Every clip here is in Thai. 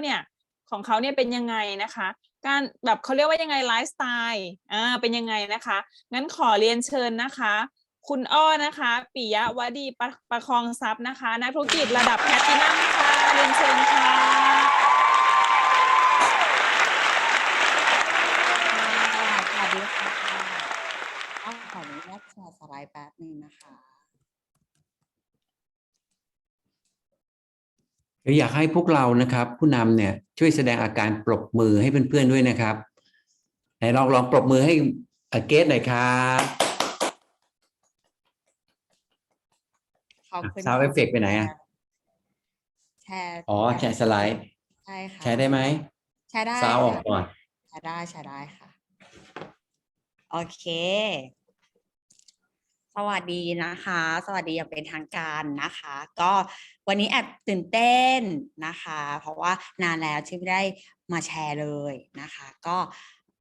เนี่ยของเขาเนี่ยเป็นยังไงนะคะ การแบบเขาเรียกว่ายังไงไลฟ์สไตล์อ่าเป็นยังไงนะคะ งั้นขอเรียนเชิญนะคะ คุณอ้อนะคะปิยะวดีประประคองทรัพย์นะคะ นักธุรกิจระดับแพลตินัมค่ะเรียนเชิญค่ะสวัสดีค่ะอ้อขออนุญาตแชร์สไลด์แป๊บนึงนะคะ เดี๋ยวอยากให้พวกเรานะครับ ผู้นำเนี่ยช่วยแสดงอาการปรบมือให้เพื่อนๆด้วยนะครับไหนลองลองปรบมือให้เอ่อเกสหน่อยครับขอบคุณซาวเอฟเฟกไปไหนอะแชร์อ๋อแชร์สไลด์ใช่ค่ะแชร์ได้ไหมแชร์ได้ซาวออกก่อนแชร์ได้แชร์ได้ค่ะ โอเค สวัสดีนะคะ สวัสดีอย่างเป็นทางการนะคะ ก็วันนี้แอบตื่นเต้นนะคะ เพราะว่านานแล้วที่ไม่ได้มาแชร์เลยนะคะ ก็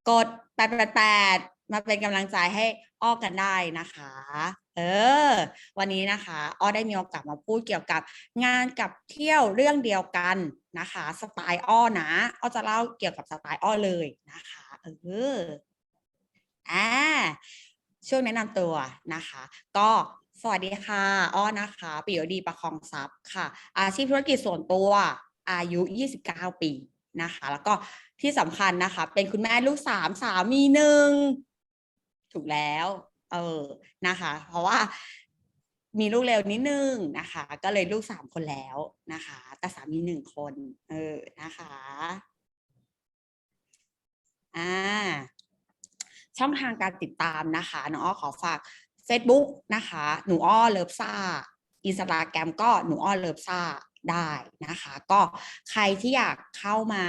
กดแปดแปดแปดมาเป็นกำลังใจให้อ้อกันได้นะคะ เออ วันนี้นะคะอ้อได้มีโอกาสมาพูดเกี่ยวกับงานกับเที่ยวเรื่องเดียวกันนะคะ สไตล์อ้อนะอ้อจะเล่าเกี่ยวกับสไตล์อ้อเลยนะคะ เอออ่า ช่วงแนะนำตัวนะคะ ก็สวัสดีค่ะ อ้อนะคะ ปิยดีประคองทรัพย์ค่ะ อาชีพธุรกิจส่วนตัวอายุ 29 ปีนะคะ แล้วก็ที่สำคัญนะคะ เป็นคุณแม่ลูกสามสามีหนึ่งถูกแล้ว เออนะคะ เพราะว่ามีลูกเร็วนิดนึงนะคะ ก็เลยลูกสามคนแล้วนะคะ แต่สามีหนึ่งคน เออนะคะ อ่า ช่องทางการติดตามนะคะ น้องอ้อขอฝาก Facebook นะคะ หนูอ้อเลิฟซ่าอินสตาแกรมก็หนูอ้อเลิฟซ่าได้นะคะ ก็ใครที่อยากเข้ามา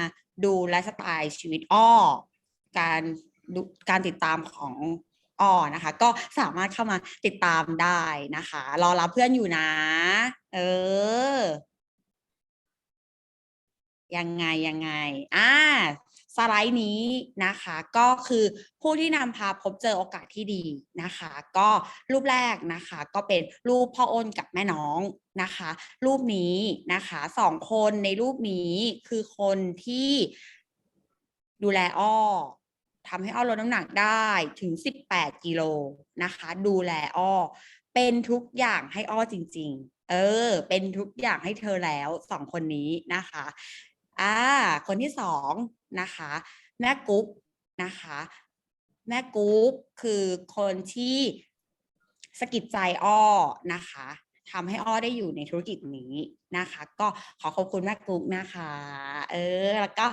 ดูไลฟ์สไตล์ชีวิตอ้อ การดูการติดตามของอ้อนะคะ ก็สามารถเข้ามาติดตามได้นะคะ รอรับเพื่อนอยู่นะ เออ ยังไงยังไง อ่า สไลด์นี้นะคะ ก็คือผู้ที่นำพาพบเจอโอกาสที่ดีนะคะ ก็รูปแรกนะคะ ก็เป็นรูปพ่ออ้นกับแม่น้องนะคะ รูปนี้นะคะสองคนในรูปนี้คือคนที่ดูแลอ้อทำให้อ้อลดน้ำหนักได้ถึง 18 กิโลนะคะ ดูแลอ้อ เป็นทุกอย่างให้อ้อจริง ๆ เออ เป็นทุกอย่างให้เธอแล้วสองคนนี้นะคะ อ่า คนที่สองนะคะ แม่กุ๊กนะคะ แม่กุ๊กคือคนที่สะกิดใจอ้อนะคะทำให้อ้อได้อยู่ในธุรกิจนี้นะคะ ก็ขอขอบคุณแม่กุ๊กนะคะ เออ แล้วก็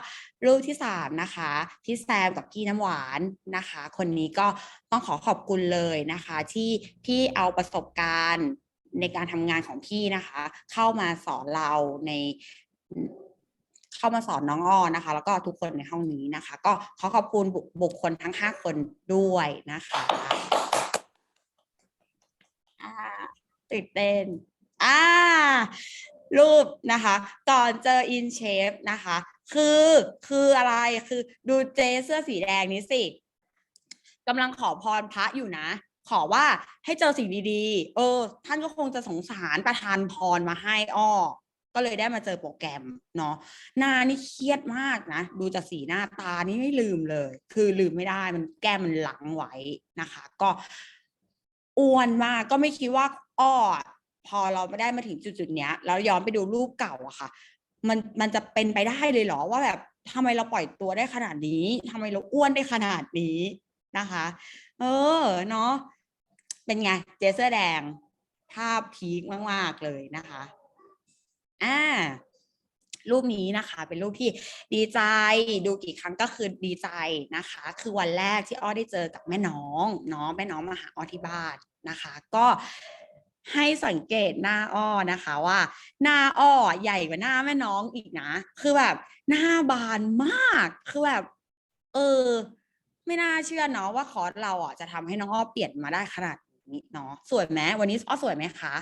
รูปที่สามนะคะพี่แซมกับพี่น้ำหวานนะคะ คนนี้ก็ต้องขอขอบคุณเลยนะคะ ที่พี่เอาประสบการณ์ในการทำงานของพี่นะคะ เข้ามาสอนเราใน เข้ามาสอนน้องอ้อนะคะ แล้วก็ทุกคนในห้องนี้นะคะ ก็ขอขอบคุณบุคคลทั้งห้าคนด้วยนะคะตื่นเต้นอ่ารูปนะคะ ก่อนเจออินเชฟนะคะ คือคืออะไรคือดูเจเสื้อสีแดงนี้สิกำลังขอพรพระอยู่นะ ขอว่าให้เจอสิ่งดีๆ เออ ท่านก็คงจะสงสารประทานพรมาให้อ้อ ก็เลยได้มาเจอโปรแกรมเนาะหน้านี่เครียดมากนะ ดูจากสีหน้าตานี่ไม่ลืมเลย คือลืมไม่ได้มันแก้มมันหลังไว้นะคะ ก็อ้วนมากก็ไม่คิดว่าอ้อพอเราไม่ได้มาถึงจุดๆเนี้ยแล้วย้อนไปดูรูปเก่าอะค่ะ มันมันจะเป็นไปได้เลยเหรอว่าแบบทำไมเราปล่อยตัวได้ขนาดนี้ทำไมเราอ้วนได้ขนาดนี้นะคะ เออเนาะเป็นไงเจเสื้อแดงภาพพีคมาก ๆ เลยนะคะ อ่ารูปนี้นะคะเป็นรูปที่ดีใจดูกี่ครั้งก็คือดีใจนะคะ คือวันแรกที่อ้อได้เจอกับแม่น้องเนาะแม่น้องมาหาอ้อที่บ้านนะคะ ก็ให้สังเกตหน้าอ้อนะคะว่า หน้าอ้อใหญ่กว่าหน้าแม่น้องอีกนะ คือแบบหน้าบานมากคือแบบ เออ ไม่น่าเชื่อเนาะว่าคอร์สเราอะจะทำให้น้องอ้อเปลี่ยนมาได้ขนาดนี้เนาะสวยไหมวันนี้อ้อสวยไหมคะ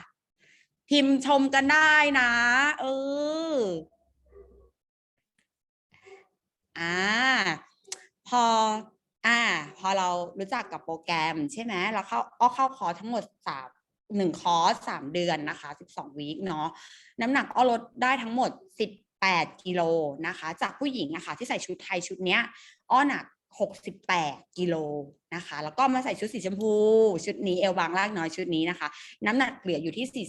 พิมพ์ชมกันได้นะ เออ อ่า พอ อ่า พอเรารู้จักกับโปรแกรมใช่ไหมเราเข้าอ้อเข้าคอร์สทั้งหมดสามหนึ่งคอร์สสามเดือนนะคะสิบสองวีคเนาะน้ำหนักอ้อลดได้ทั้งหมดสิบ68กิโลนะคะ จากผู้หญิงอะคะที่ใส่ชุดไทยชุดเนี้ย อ้อหนัก 68 กิโลนะคะ แล้วก็มาใส่ชุดสีชมพู ชุดนี้เอวบางลากน้อยชุดนี้นะคะ น้ำหนักเหลืออยู่ที่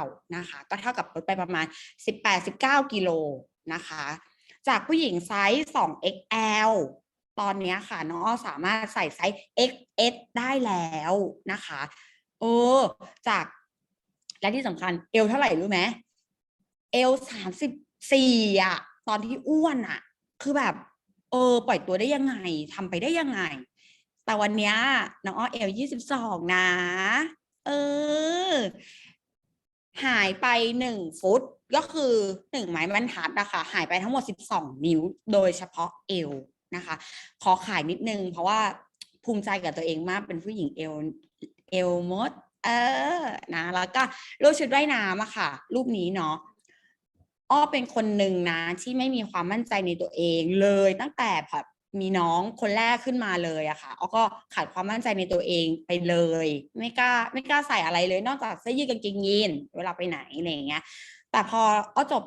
49 นะคะ ก็เท่ากับลดไปประมาณ 18-19 กิโลนะคะ จากผู้หญิงไซส์ 2XL ตอนนี้ค่ะ น้องอ้อสามารถใส่ไซส์ XS ได้แล้วนะคะเออจากและที่สำคัญเอวเท่าไหร่รู้ไหมเอวสามสิบสี่อะตอนที่อ้วนอะคือแบบ เออ ปล่อยตัวได้ยังไงทำไปได้ยังไง แต่วันเนี้ยน้องอ้อเอลยี่สิบสองนะ เออ หายไปหนึ่งฟุตก็คือหนึ่งไม้บรรทัดอะคะหายไปทั้งหมดสิบสองนิ้ว โดยเฉพาะเอวนะคะ ขอขายนิดนึง เพราะว่าภูมิใจกับตัวเองมากเป็นผู้หญิงเอวเอวมด เออนะแล้วก็รูปชุดว่ายน้ำอะค่ะ รูปนี้เนาะ อ้อเป็นคนหนึ่งนะ ที่ไม่มีความมั่นใจในตัวเองเลยตั้งแต่แบบมีน้องคนแรกขึ้นมาเลยอะค่ะอ้อก็ขาดความมั่นใจในตัวเองไปเลย ไม่กล้าไม่กล้าใส่อะไรเลย นอกจากเสื้อยืดกางเกงยีนเวลาไปไหนอะไรอย่างเงี้ย แต่พออ้อจบ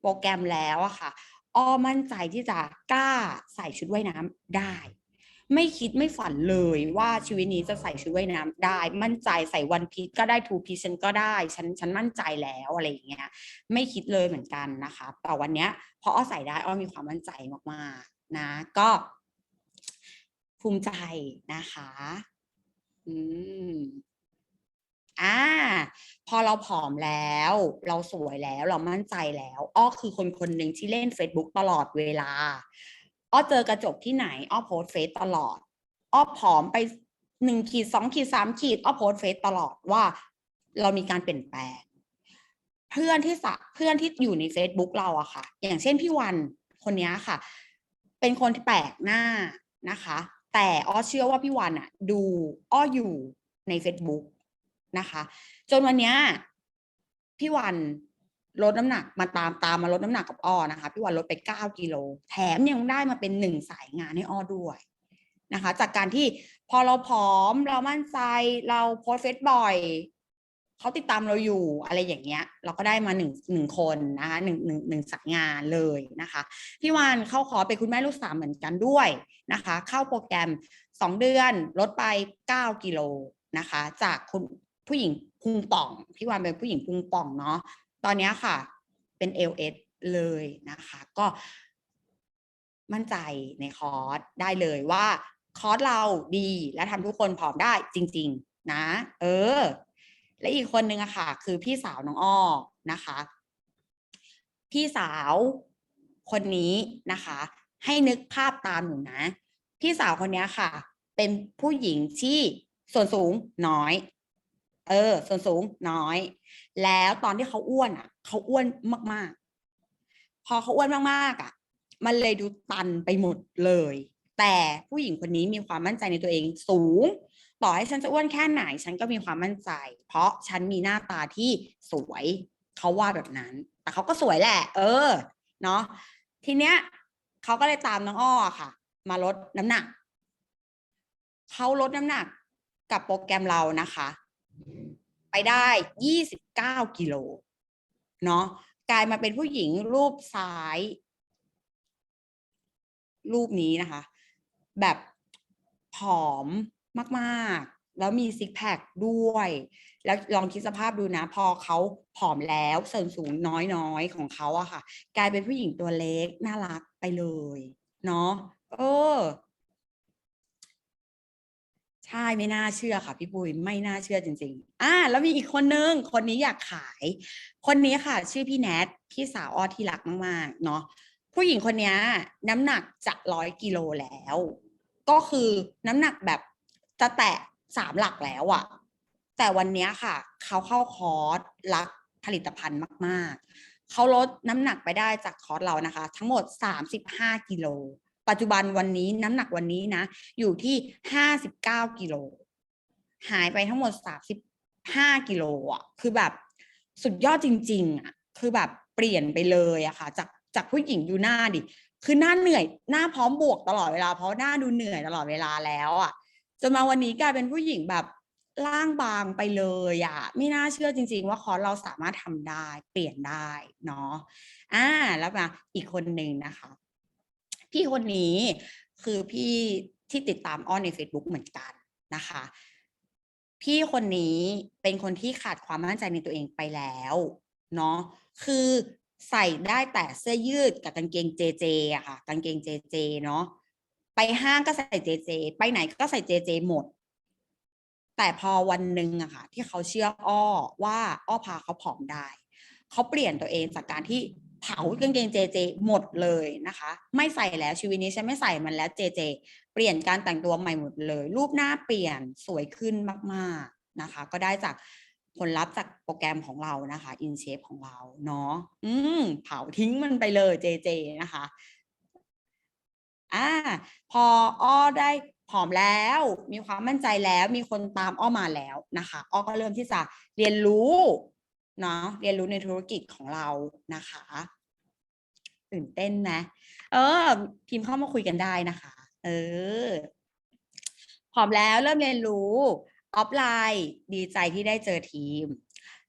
โปรแกรมแล้วอะค่ะอ้อมั่นใจที่จะกล้าใส่ชุดว่ายน้ำได้ ไม่คิดไม่ฝันเลยว่าชีวิตนี้จะใส่ชุดว่ายน้ำได้ มั่นใจใส่วันพีชก็ได้ทูพีชฉันก็ได้ ฉันฉันมั่นใจแล้วอะไรอย่างเงี้ยไม่คิดเลยเหมือนกันนะคะ แต่วันเนี้ยพออ้อใส่ได้อ้อมีความมั่นใจมากๆนะ ก็ ภูมิใจนะคะ อืมอ่าพอเราผอมแล้ว เราสวยแล้วเรามั่นใจแล้วอ้อคือคนคนหนึ่งที่เล่น Facebook ตลอดเวลา อ้อเจอกระจกที่ไหนอ้อโพสต์เฟซตลอด อ้อผอมไปหนึ่งขีดสองขีดสามขีดอ้อโพสต์เฟซตลอดว่าเรามีการเปลี่ยนแปลง เพื่อนที่สะเพื่อนที่อยู่ใน Facebook เราอะค่ะ อย่างเช่นพี่วันคนนี้ค่ะ เป็นคนที่แปลกหน้านะคะ แต่อ้อเชื่อว่าพี่วันอะดูอ้ออยู่ใน Facebook นะคะ จนวันเนี้ยพี่วัน ลดน้ำหนักมาตามตามมาลดน้ำหนักกับอ้อนะคะพี่วันลดไปเก้ากิโลแถมยังได้มาเป็นหนึ่งสายงานให้อ้อด้วยนะคะ จากการที่พอเราผอมเรามั่นใจเราโพสเฟซบ่อยเขาติดตามเราอยู่อะไรอย่างเงี้ย เราก็ได้มาหนึ่งหนึ่งคนนะคะหนึ่งหนึ่งหนึ่งสายงานเลยนะคะพี่วานเข้าขอเป็นคุณแม่ลูกสามเหมือนกันด้วยนะคะ เข้าโปรแกรมสองเดือนลดไปเก้ากิโลนะคะ จากคุณผู้หญิงพุงป่องพี่วานเป็นผู้หญิงพุงป่องเนาะ ตอนนี้ค่ะ เป็นเอลเอเลยนะคะ ก็มั่นใจในคอร์สได้เลยว่าคอร์สเราดีและทำทุกคนผอมได้จริง ๆ นะ เออ และอีกคนนึงอะค่ะ คือพี่สาวน้องอ้อนะคะ พี่สาวคนนี้นะคะ ให้นึกภาพตามหนูนะ พี่สาวคนนี้ค่ะ เป็นผู้หญิงที่ส่วนสูงน้อย เออ ส่วนสูงน้อย แล้วตอนที่เขาอ้วนอะเขาอ้วนมากๆ พอเขาอ้วนมากๆอะ มันเลยดูตันไปหมดเลย แต่ผู้หญิงคนนี้มีความมั่นใจในตัวเองสูง ต่อให้ฉันจะอ้วนแค่ไหน ฉันก็มีความมั่นใจ เพราะฉันมีหน้าตาที่สวยเขาว่าแบบนั้น แต่เขาก็สวยแหละ เออ เนาะทีเนี้ยเขาก็เลยตามน้องอ้อค่ะ มาลดน้ำหนักเขาลดน้ำหนักกับโปรแกรมเรานะคะ ไปได้ยี่สิบเก้ากิโลเนาะกลายมาเป็นผู้หญิงรูปซ้าย รูปนี้นะคะ แบบผอมมากๆ แล้วมีซิกแพคด้วย แล้วลองคิดสภาพดูนะ พอเขาผอมแล้วส่วนสูงน้อยๆ ของเขาอะค่ะ กลายเป็นผู้หญิงตัวเล็ก น่ารักไปเลย เนาะเออ ใช่ไม่น่าเชื่อค่ะพี่ปุ้ยไม่น่าเชื่อจริงๆอ่าแล้วมีอีกคนนึงคนนี้อยากขาย คนนี้ค่ะ ชื่อพี่แนทพี่สาวออที่รักมากๆเนาะผู้หญิงคนนี้น้ำหนักจะร้อยกิโลแล้ว ก็คือน้ำหนักแบบจะแตะสามหลักแล้วอะแต่วันนี้ค่ะ เขาเข้าคอร์สรักผลิตภัณฑ์มาก ๆ เขาลดน้ำหนักไปได้จากคอร์สเรานะคะ ทั้งหมด 35 กิโล ปัจจุบันวันนี้น้ำหนักวันนี้นะ อยู่ที่59กิโลหายไปทั้งหมด35กิโลอะคือแบบสุดยอดจริง ๆอะคือแบบเปลี่ยนไปเลยอะค่ะ จากจากผู้หญิงดูหน้าดิคือหน้าเหนื่อยหน้าพร้อมบวกตลอดเวลา เพราะหน้าดูเหนื่อยตลอดเวลาแล้วอะจนมาวันนี้กลายเป็นผู้หญิงแบบล่างบางไปเลยอะ่ะไม่น่าเชื่อจริง ๆ ว่าคอร์สเราสามารถทำได้ เปลี่ยนได้เนาะอ่าแล้วมาอีกคนหนึ่งนะคะ พี่คนนี้คือพี่ที่ติดตามอ้อนใน Facebook เหมือนกันนะคะ พี่คนนี้เป็นคนที่ขาดความมั่นใจในตัวเองไปแล้วเนาะคือใส่ได้แต่เสื้อยืดกับกางเกงเจเจอะค่ะกางเกงเจเจเนาะไปห้างก็ใส่เจเจ ไปไหนก็ใส่เจเจหมด แต่พอวันหนึ่งอะค่ะ ที่เขาเชื่ออ้อว่าอ้อพาเขาผอมได้ เขาเปลี่ยนตัวเองจากการที่ เผากางเกงเจเจหมดเลยนะคะ ไม่ใส่แล้วชีวิตนี้ฉันไม่ใส่มันแล้วเจเจ เปลี่ยนการแต่งตัวใหม่หมดเลย รูปหน้าเปลี่ยนสวยขึ้นมากๆนะคะ ก็ได้จากผลลัพธ์จากโปรแกรมของเรานะคะอินเชฟของเราเนาะอืมเผาทิ้งมันไปเลยเจเจนะคะอ่าพออ้อได้ผอมแล้ว มีความมั่นใจแล้ว มีคนตามอ้อมาแล้วนะคะ อ้อก็เริ่มที่จะเรียนรู้ เนาะเรียนรู้ในธุรกิจของเรานะคะตื่นเต้นนะ เออ พิมพ์เข้ามาคุยกันได้นะคะ เออ พร้อมแล้วเริ่มเรียนรู้ ออฟไลน์ ดีใจที่ได้เจอทีม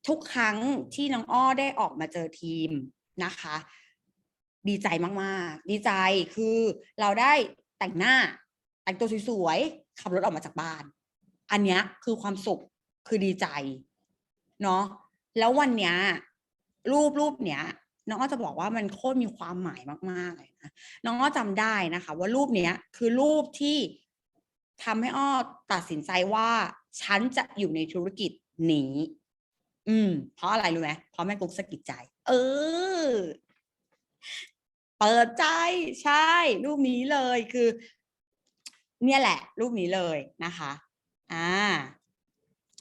ทุกครั้งที่น้องอ้อได้ออกมาเจอทีมนะคะ ดีใจมากๆ ดีใจคือเราได้แต่งหน้า แต่งตัวสวยๆขับรถออกมาจากบ้าน อันนี้คือความสุขคือดีใจ เนาะ แล้ววันเนี้ยรูปรูปเนี้ยน้องอ้อจะบอกว่ามันโคตรมีความหมายมากๆเลยนะน้องอ้อจำได้นะคะ ว่ารูปเนี้ยคือรูปที่ทำให้อ้อตัดสินใจว่า ฉันจะอยู่ในธุรกิจนี้ อืม เพราะอะไรรู้ไหมเพราะแม่กุ๊กสะกิดใจ เออ เปิดใจใช่ รูปนี้เลยคือ เนี่ยแหละ รูปนี้เลยนะคะ อ่า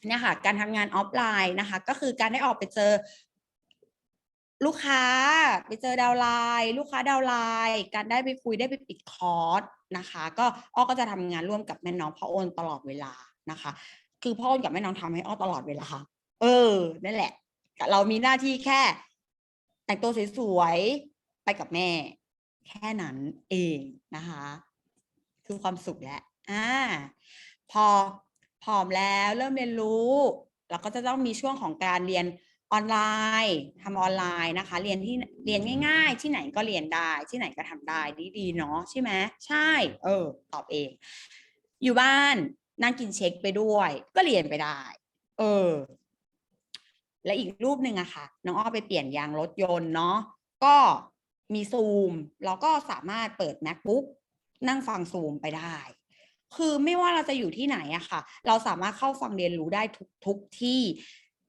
เนี่ยค่ะการทำงานออฟไลน์นะคะ ก็คือการได้ออกไปเจอ ลูกค้าไปเจอดาวไลน์ลูกค้าดาวไลน์การได้ไปคุยได้ไปปิดคอร์สนะคะ ก็อ้อก็จะทำงานร่วมกับแม่น้องพ่อโอนตลอดเวลานะคะ คือพ่อโอนกับแม่น้องทำให้อ้อตลอดเวลาเออนั่นแหละ เรามีหน้าที่แค่ แต่งตัวสวยๆไปกับแม่ แค่นั้นเองนะคะ คือความสุขแหละอ่าพอ พร้อมแล้วเริ่มเรียนรู้เราก็จะต้องมีช่วงของการเรียนออนไลน์ทำออนไลน์นะคะ เรียนที่เรียนง่ายๆ ที่ไหนก็เรียนได้ ที่ไหนก็ทำได้ดีๆเนาะใช่ไหมใช่ เออ ตอบเอง อยู่บ้านนั่งกินเช็คไปด้วย ก็เรียนไปได้ เออ และอีกรูปหนึ่งอะค่ะ น้องอ้อไปเปลี่ยนยางรถยนต์เนาะก็มีซูมเราก็สามารถเปิด macbook นั่งฟังซูมไปได้ คือไม่ว่าเราจะอยู่ที่ไหนอะค่ะ เราสามารถเข้าฟังเรียนรู้ได้ทุกทุกที่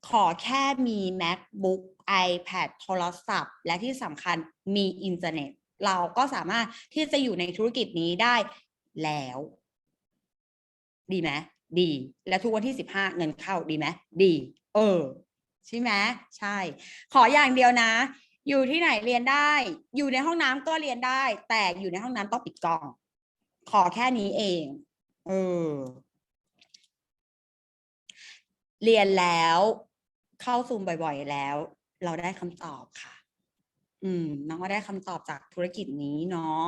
ขอแค่มี macbook ipad โทรศัพท์ และที่สำคัญมีอินเทอร์เน็ต เราก็สามารถที่จะอยู่ในธุรกิจนี้ได้แล้ว ดีไหมดี แล้วทุกวันที่สิบห้าเงินเข้าดีไหมดี เออ ใช่ไหมใช่ ขออย่างเดียวนะ อยู่ที่ไหนเรียนได้ อยู่ในห้องน้ำก็เรียนได้ แต่อยู่ในห้องน้ำต้องปิดกล้อง ขอแค่นี้เอง เออ เรียนแล้ว เข้าซูมบ่อยๆแล้ว เราได้คำตอบค่ะ อืม น้องก็ได้คำตอบจากธุรกิจนี้เนาะ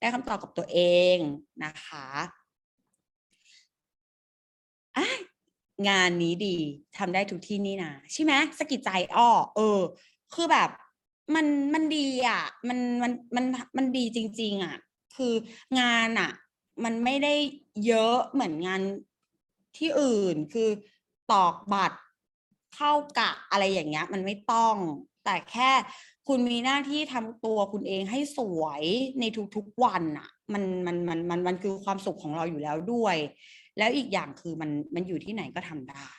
ได้คำตอบกับตัวเองนะคะอะงานนี้ดีทำได้ทุกที่นี่นะใช่ไหมสะกิดใจอ้อเออ คือแบบ มันมันดีอะ มันมันมันมันดีจริง ๆ อะ คืองานอะ มันไม่ได้ เยอะเหมือนงานที่อื่นคือตอกบัตรเข้ากะอะไรอย่างเงี้ย มันไม่ต้อง แต่แค่คุณมีหน้าที่ทำตัวคุณเองให้สวยในทุกๆวันอะมันมันมันมันมันคือความสุขของเราอยู่แล้วด้วย แล้วอีกอย่างคือมันมันอยู่ที่ไหนก็ทำได้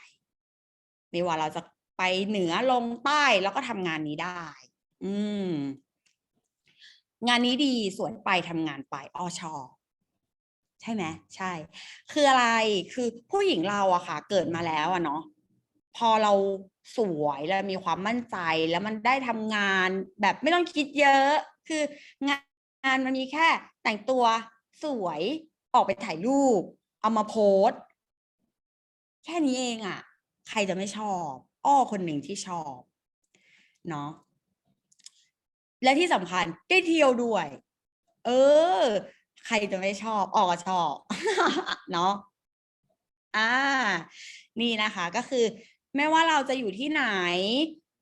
ไม่ว่าเราจะไปเหนือลงใต้แล้วก็ทำงานนี้ได้ อืม งานนี้ดีสวยไปทำงานไปอ้อชอบ ใช่ไหมใช่ คืออะไรคือผู้หญิงเราอะค่ะ เกิดมาแล้วอะเนาะพอเราสวยแล้วมีความมั่นใจแล้วมันได้ทำงานแบบไม่ต้องคิดเยอะ คืองานงานมันมีแค่ แต่งตัวสวยออกไปถ่ายรูป เอามาโพสต์แค่นี้เองอะใครจะไม่ชอบ อ้อคนหนึ่งที่ชอบเนาะและที่สำคัญได้เที่ยวด้วย เออ ใครจะไม่ชอบออก็ชอบ เนาะอ่า นี่นะคะก็คือ ไม่ว่าเราจะอยู่ที่ไหน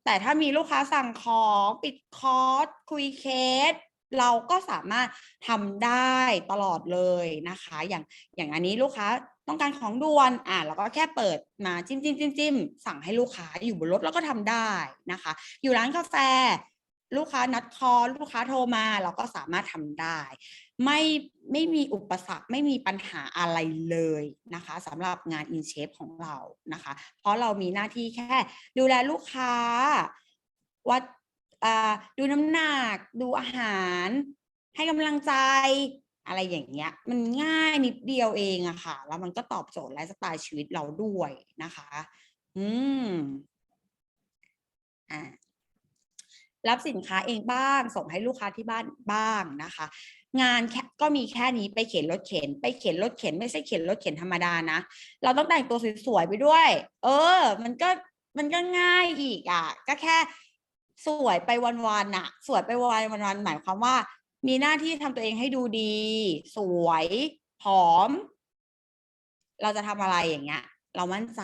แต่ถ้ามีลูกค้าสั่งของปิดคอร์สคุยเคสเราก็สามารถทำได้ตลอดเลยนะคะ อย่างอย่างอันนี้ลูกค้าต้องการของด่วนอะเราก็แค่เปิดมาจิ้มจิ้มจิ้มจิ้มสั่งให้ลูกค้าอยู่บนรถแล้วก็ทำได้นะคะ อยู่ร้านกาแฟ ลูกค้านัดคอ ลูกค้าโทรมา เราก็สามารถทำได้ ไม่ไม่มีอุปสรรคไม่มีปัญหาอะไรเลยนะคะสำหรับงาน in shape ของเรานะคะ เพราะเรามีหน้าที่แค่ดูแลลูกค้าวัดดูน้ำหนัก ดูอาหาร ให้กำลังใจอะไรอย่างเงี้ย มันง่ายนิดเดียวเองอะค่ะ แล้วมันก็ตอบโจทย์ไลฟ์สไตล์ชีวิตเราด้วยนะคะ อืมอ่ารับสินค้าเองบ้าง ส่งให้ลูกค้าที่บ้านบ้างนะคะ งานก็มีแค่นี้ไปเข็นรถเข็น ไปเข็นรถเข็น ไม่ใช่เข็นรถเข็นธรรมดานะ เราต้องแต่งตัวสวยๆไปด้วย เออ มันก็มันก็ง่ายอีกอะ ก็แค่สวยไปวันๆน่ะ สวยไปวันวันๆหมายความว่า มีหน้าที่ทำตัวเองให้ดูดี สวยผอม เราจะทำอะไรอย่างเงี้ย เรามั่นใจ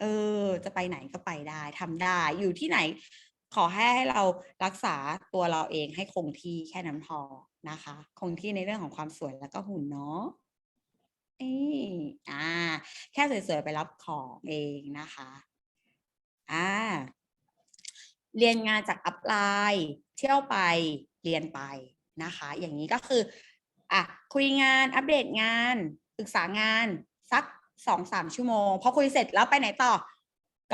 เออ จะไปไหนก็ไปได้ทำได้ อยู่ที่ไหน ขอให้ให้เรารักษาตัวเราเองให้คงที่แค่นั้นพอ นะคะ คงที่ในเรื่องของความสวยแล้วก็หุ่นเนาะอ่า แค่สวยๆไปรับของเองนะคะ อ่า เรียนงานจากอัพไลน์เที่ยวไปเรียนไปนะคะ อย่างนี้ก็คืออะคุยงานอัปเดตงานปรึกษางานสักสองสามชั่วโมงพอคุยเสร็จแล้วไปไหนต่อ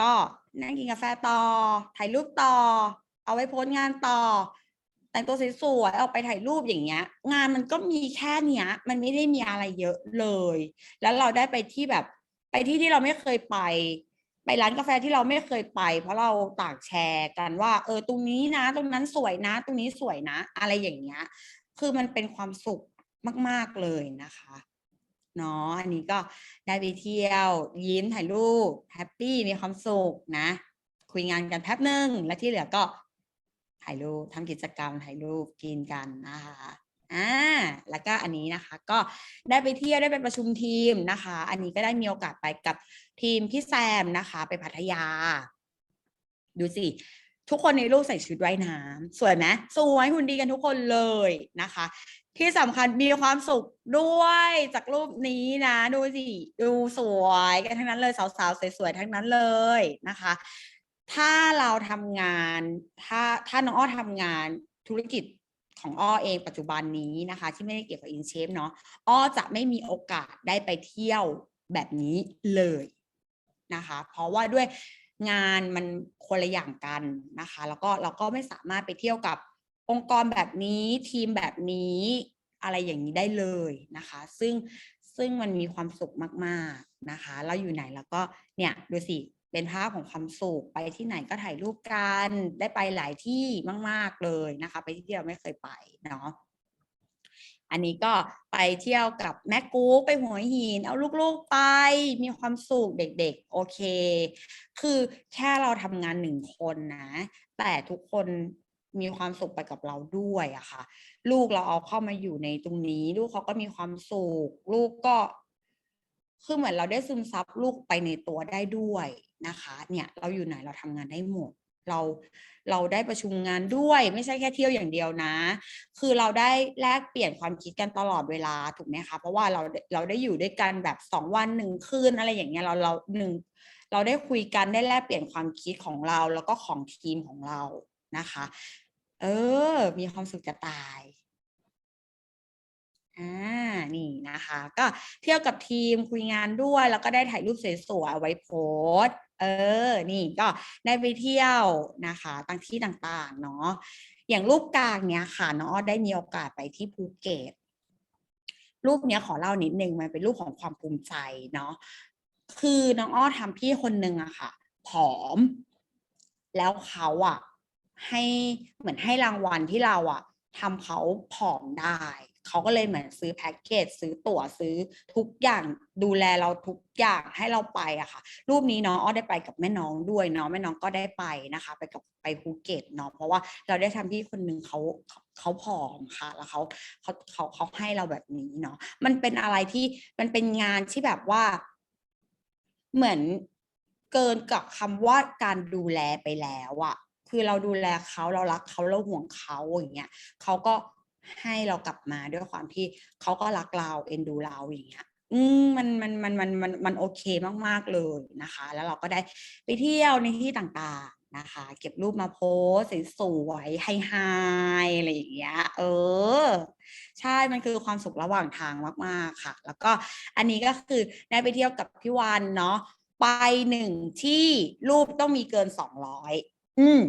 ก็นั่งกินกาแฟต่อถ่ายรูปต่อ เอาไว้โพสงานต่อ แต่งตัวสวยๆออกไปถ่ายรูปอย่างเงี้ย งานมันก็มีแค่เนี้ย มันไม่ได้มีอะไรเยอะเลย แล้วเราได้ไปที่แบบไปที่ที่เราไม่เคยไป ไปร้านกาแฟที่เราไม่เคยไป เพราะเราต่างแชร์กันว่า เออตรงนี้นะ ตรงนั้นสวยนะ ตรงนี้สวยนะ อะไรอย่างเงี้ย คือมันเป็นความสุขมาก ๆเลยนะคะเนาะอันนี้ก็ได้ไปเที่ยว ยิ้มถ่ายรูปแฮปปี้มีความสุขนะ คุยงานกันแป๊บหนึ่งแล้วที่เหลือก็ ถ่ายรูปทำกิจกรรมถ่ายรูปกินกันนะคะอ่าแล้วก็อันนี้นะคะก็ได้ไปเที่ยวได้ไปประชุมทีมนะคะ อันนี้ก็ได้มีโอกาสไปกับทีมพี่แซมนะคะ ไปพัทยา ดูสิทุกคนในรูปใส่ชุดว่ายน้ำสวยไหมสวยหุ่นดีกันทุกคนเลยนะคะ ที่สำคัญมีความสุขด้วยจากรูปนี้นะ ดูสิ ดูสวยกันทั้งนั้นเลยสาวๆสวยๆทั้งนั้นเลยนะคะ ถ้าเราทำงาน ถ้าถ้าน้องอ้อทำงานธุรกิจของอ้อเองปัจจุบันนี้นะคะ ที่ไม่ได้เกี่ยวกับอินเชฟเนาะอ้อจะไม่มีโอกาสได้ไปเที่ยวแบบนี้เลยนะคะ เพราะว่าด้วยงานมันคนละอย่างกันนะคะ แล้วก็เราก็ไม่สามารถไปเที่ยวกับองค์กรแบบนี้ทีมแบบนี้อะไรอย่างนี้ได้เลยนะคะ ซึ่งซึ่งมันมีความสุขมาก ๆนะคะแล้วอยู่ไหนแล้วก็เนี่ยดูสิ เป็นภาพของความสุขไปที่ไหนก็ถ่ายรูปกัน ได้ไปหลายที่มาก ๆเลยนะคะ ไปที่เราไม่เคยไปเนาะอันนี้ก็ไปเที่ยวกับแม่กู๊ไปหัวหิน เอาลูกๆไป มีความสุขเด็กๆ โอเค คือแค่เราทำงานหนึ่งคนนะ แต่ทุกคนมีความสุขไปกับเราด้วยอะค่ะ ลูกเราเอาเข้ามาอยู่ในตรงนี้ ลูกเขาก็มีความสุข ลูกก็ คือเหมือนเราได้ซึมซับลูกไปในตัวได้ด้วยนะคะ เนี่ยเราอยู่ไหนเราทำงานได้หมดเราเราได้ประชุมงานด้วยไม่ใช่แค่เที่ยวอย่างเดียวนะ คือเราได้แลกเปลี่ยนความคิดกันตลอดเวลาถูกไหมคะเพราะว่าเราเราได้อยู่ด้วยกันแบบสองวันหนึ่งคืนอะไรอย่างเงี้ยเราเราหนึ่งเราได้คุยกันได้แลกเปลี่ยนความคิดของเราแล้วก็ของทีมของเรานะคะ เออ มีความสุขจะตาย อ่านี่นะคะ ก็เที่ยวกับทีมคุยงานด้วย แล้วก็ได้ถ่ายรูปสวยๆเอาไว้โพสเออ นี่ก็ได้ไปเที่ยวนะคะต่างที่ต่างๆ เนาะอย่างรูปกลางเนี้ยค่ะน้องอ้อได้มีโอกาสไปที่ภูเก็ตรูปเนี้ยขอเล่านิดนึงมันเป็นรูปของความภูมิใจเนาะคือน้องอ้อทำพี่คนนึงอะค่ะ ผอม แล้วเขาอะให้เหมือนให้รางวัลที่เราอะทำเขาผอมได้ เขาก็เลยเหมือนซื้อแพ็กเกจซื้อตั๋วซื้อทุกอย่างดูแลเราทุกอย่างให้เราไปอะค่ะ รูปนี้เนาะอ้อได้ไปกับแม่น้องด้วยเนาะแม่น้องก็ได้ไปนะคะ ไปกับไปภูเก็ตเนาะเพราะว่าเราได้ทำพี่คนหนึ่งเขาเขาผอมค่ะ แล้วเขาเขาเขาเขาให้เราแบบนี้เนาะมันเป็นอะไรที่มันเป็นงานที่แบบว่า เหมือนเกินกับคำว่าการดูแลไปแล้วอะคือเราดูแลเขาเรารักเขาเราห่วงเขาอย่างเงี้ยเขาก็ ให้เรากลับมาด้วยความที่เขาก็รักเราเอ็นดูเราอย่างเงี้ยอืมมันมันมันมันมันมันโอเคมากๆเลยนะคะ แล้วเราก็ได้ไปเที่ยวในที่ต่างๆนะคะ เก็บรูปมาโพสสวยๆไฮไฮอะไรอย่างเงี้ยเออ ใช่มันคือความสุขระหว่างทางมากๆค่ะ แล้วก็อันนี้ก็คือได้ไปเที่ยวกับพี่วันเนาะไปหนึ่งที่รูปต้องมีเกินสองร้อยอืม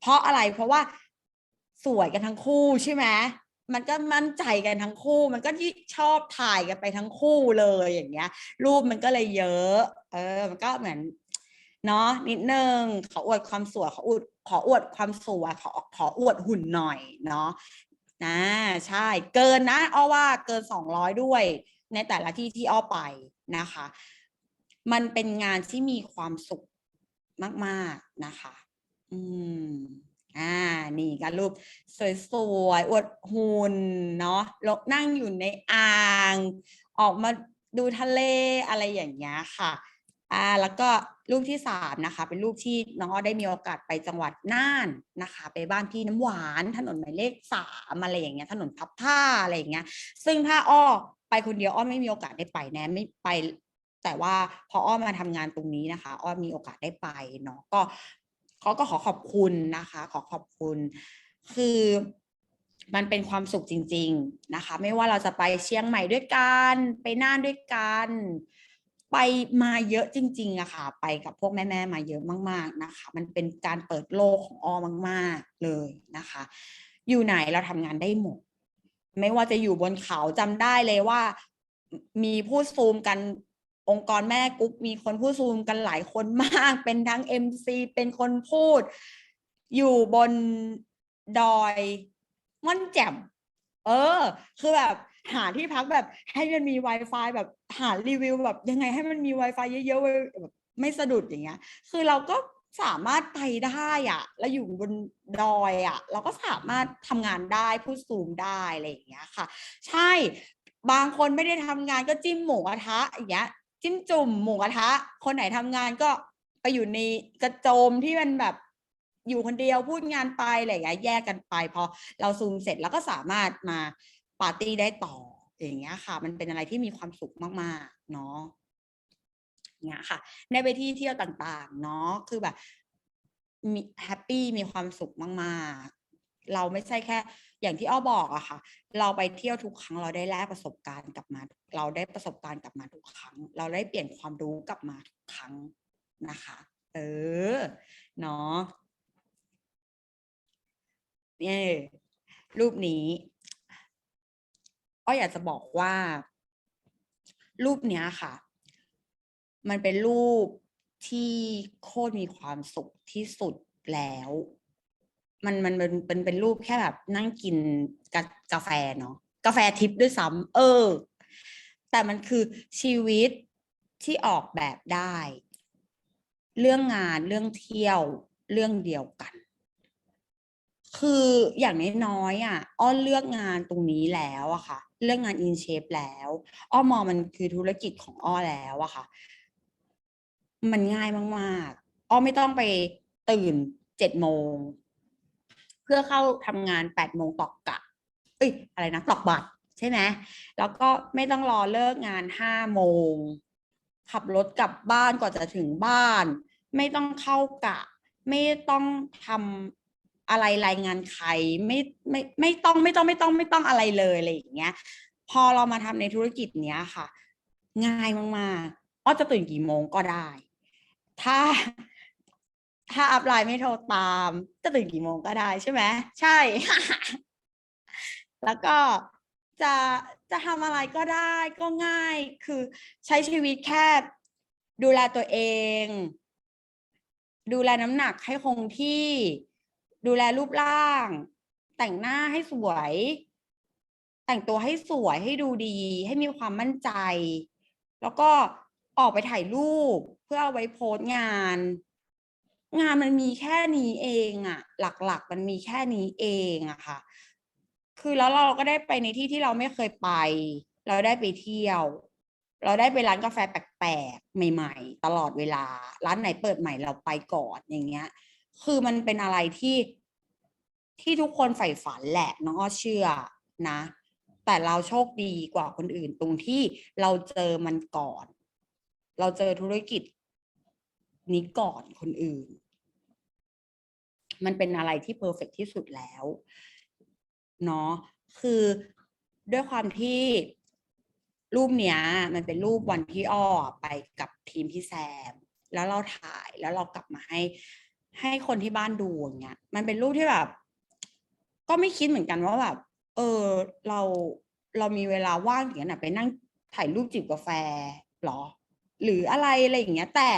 เพราะอะไรเพราะว่าสวยกันทั้งคู่ใช่ไหม มันก็มั่นใจกันทั้งคู่ มันก็ชอบถ่ายกันไปทั้งคู่เลยอย่างเงี้ย รูปมันก็เลยเยอะ เออ มันก็เหมือนเนาะนิดนึงขออวดความสวยขออวดขออวดความสวยขอขออวดหุ่นหน่อยเนาะนะใช่เกินนะอ้อว่าเกินสองร้อยด้วย ในแต่ละที่ที่อ้อไปนะคะ มันเป็นงานที่มีความสุขมาก ๆนะคะ อืม อ่า นี่กันรูปสวยๆ อวดหุ่นเนาะล้วนั่งอยู่ในอ่าง ออกมาดูทะเลอะไรอย่างเงี้ยค่ะ อ่า แล้วก็รูปที่สามนะคะ เป็นรูปที่น้องอ้อได้มีโอกาสไปจังหวัดน่านนะคะ ไปบ้านพี่น้ำหวาน ถนนหมายเลขสามอะไรอย่างเงี้ย ถนนพับผ้าอะไรอย่างเงี้ย ซึ่งถ้าอ้อไปคนเดียวอ้อไม่มีโอกาสได้ไปแน่ไม่ไปแต่ว่าพออ้อมาทำงานตรงนี้นะคะ อ้อมีโอกาสได้ไปเนาะก็ เขาก็ขอขอบคุณนะคะ ขอขอบคุณ คือมันเป็นความสุขจริง ๆนะคะ ไม่ว่าเราจะไปเชียงใหม่ด้วยกัน ไปน่านด้วยกัน ไปมาเยอะจริงๆอะค่ะ ไปกับพวกแม่ๆมาเยอะมากๆนะคะ มันเป็นการเปิดโลกของออมากๆเลยนะคะ อยู่ไหนเราทำงานได้หมด ไม่ว่าจะอยู่บนเขาจำได้เลยว่า มีผู้ซูมกัน องค์กรแม่กุ๊กมีคนผู้ซูมกันหลายคนมาก เป็นทั้ง MC เป็นคนพูด อยู่บนดอยม่อนแจ่มเออ คือแบบหาที่พักแบบให้มันมี Wi-Fi แบบหารีวิวแบบยังไงให้มันมี Wi-Fi เยอะๆแบบไม่สะดุดอย่างเงี้ย คือเราก็สามารถไปได้อะแล้วอยู่บนดอยอะเราก็สามารถทำงานได้พูดซูมได้อะไรอย่างเงี้ยค่ะ ใช่บางคนไม่ได้ทำงานก็จิ้มหมูกระทะอย่างเงี้ย จิ้มจุ่มหมูกระทะ คนไหนทำงานก็ไปอยู่ในกระโจมที่มันแบบอยู่คนเดียวพูดงานไปอะไรอย่างเงี้ยแยกกันไปพอเราซูมเสร็จแล้วก็สามารถมาปาร์ตี้ได้ต่ออย่างเงี้ยค่ะ มันเป็นอะไรที่มีความสุขมากๆเนาะเนี่ยค่ะ ในไปที่เที่ยวต่างๆ เนาะคือแบบมีแฮปปี้มีความสุขมากๆ เราไม่ใช่แค่ อย่างที่อ้อบอกอะค่ะ เราไปเที่ยวทุกครั้งเราได้แลกประสบการณ์กลับมา เราได้ประสบการณ์กลับมาทุกครั้ง เราได้เปลี่ยนความรู้กลับมาทุกครั้งนะคะ เออเนาะเนี่ยรูปนี้อ้ออยากจะบอกว่า รูปเนี้ยค่ะ มันเป็นรูปที่โคตรมีความสุขที่สุดแล้ว มันมันมันเป็นเป็นรูปแค่แบบนั่งกินกากาแฟเนาะกาแฟทิปด้วยซ้ำเออ แต่มันคือชีวิตที่ออกแบบได้ เรื่องงานเรื่องเที่ยวเรื่องเดียวกัน คืออย่างน้อยๆอะ อ้อเลือกงานตรงนี้แล้วอะค่ะ เลือกงานอินเชฟแล้ว อ้อมองมันคือธุรกิจของอ้อแล้วอะค่ะ มันง่ายมากๆ อ้อไม่ต้องไปตื่นเจ็ดโมง พื่อเข้าทำงานแปดโมงตอกกะ เอ้ยอะไรนะตอกบัตรใช่ไหมแล้วก็ไม่ต้องรอเลิกงานห้าโมงขับรถกลับบ้านกว่าจะถึงบ้าน ไม่ต้องเข้ากะ ไม่ต้องทำอะไรรายงานใครไม่ไม่ไม่ต้องไม่ต้องไม่ต้องไม่ต้องอะไรเลยอะไรอย่างเงี้ย พอเรามาทำในธุรกิจเนี้ยค่ะ ง่ายมากๆอ้อจะตื่นกี่โมงก็ได้ ถ้า ถ้าอัพไลน์ไม่โทรตามจะตื่นกี่โมงก็ได้ใช่ไหมใช่ แล้วก็จะจะทำอะไรก็ได้ก็ง่ายคือใช้ชีวิตแค่ดูแลตัวเอง ดูแลน้ำหนักให้คงที่ ดูแลรูปร่าง แต่งหน้าให้สวย แต่งตัวให้สวยให้ดูดี ให้มีความมั่นใจ แล้วก็ออกไปถ่ายรูปเพื่อเอาไว้โพสต์งาน งานมันมีแค่นี้เองอะหลักๆ มันมีแค่นี้เองอะค่ะ คือแล้วเราก็ได้ไปในที่ที่เราไม่เคยไป เราได้ไปเที่ยว เราได้ไปร้านกาแฟแปลกๆใหม่ ๆ ตลอดเวลา ร้านไหนเปิดใหม่เราไปก่อนอย่างเงี้ย คือมันเป็นอะไรที่ที่ทุกคนใฝ่ฝันแหละน้องอ้อเชื่อนะ แต่เราโชคดีกว่าคนอื่นตรงที่เราเจอมันก่อน เราเจอธุรกิจ นี้ก่อนคนอื่น มันเป็นอะไรที่เพอร์เฟกที่สุดแล้วเนาะคือด้วยความที่รูปเนี้ย มันเป็นรูปวันที่อ้อไปกับทีมพี่แซม แล้วเราถ่ายแล้วเรากลับมาให้ ให้คนที่บ้านดูอย่างเงี้ย มันเป็นรูปที่แบบ ก็ไม่คิดเหมือนกันว่าแบบ เออเราเรามีเวลาว่างอย่างนั้นนะไปนั่งถ่ายรูปจิบกาแฟหรอ หรืออะไรอะไรอย่างเงี้ย แต่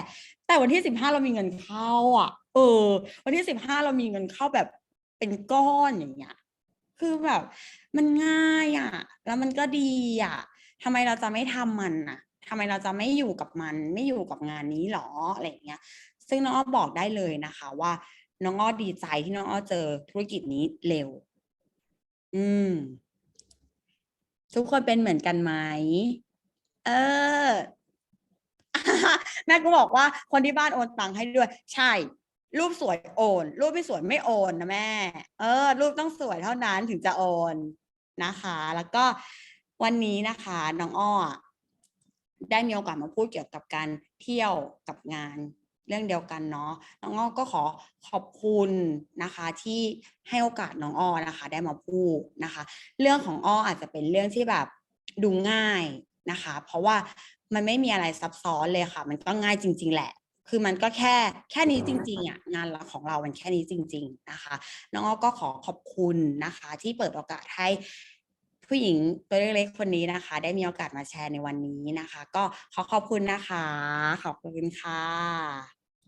แต่วันที่สิบห้าเรามีเงินเข้า อะ เออ วันที่สิบห้าเรามีเงินเข้าแบบเป็นก้อนอย่างเงี้ย คือแบบ มันง่ายอะ แล้วมันก็ดีอะทำไมเราจะไม่ทำมันอะทำไมเราจะไม่อยู่กับมัน ไม่อยู่กับงานนี้หรออะไรอย่างเงี้ย ซึ่งน้องอ้อบอกได้เลยนะคะ ว่าน้องอ้อดีใจที่น้องอ้อเจอธุรกิจนี้เร็ว อืม ทุกคนเป็นเหมือนกันไหม เออ แม่ก็บอกว่าคนที่บ้านโอนตังค์ให้ด้วย ใช่ รูปสวยโอน รูปไม่สวยไม่โอนนะแม่ เออ รูปต้องสวยเท่านั้นถึงจะโอนนะคะ แล้วก็วันนี้นะคะน้องอ้อได้มีโอกาสมาพูดเกี่ยวกับการเที่ยวกับงานเรื่องเดียวกันเนาะน้องอ้อก็ขอขอบคุณนะคะ ที่ให้โอกาสน้องอ้อนะคะ ได้มาพูดนะคะ เรื่องของอ้ออาจจะเป็นเรื่องที่แบบดูง่ายนะคะ เพราะว่า มันไม่มีอะไรซับซ้อนเลยค่ะ มันก็ง่ายจริง ๆ แหละ คือมันก็แค่แค่นี้จริงๆอะงานเราของเรามันแค่นี้จริง ๆนะคะ น้องอ้อก็ขอขอบคุณนะคะ ที่เปิดโอกาสให้ผู้หญิงตัวเล็กๆคนนี้นะคะ ได้มีโอกาสมาแชร์ในวันนี้นะคะ ก็ขอขอบคุณนะคะ ขอบคุณค่ะ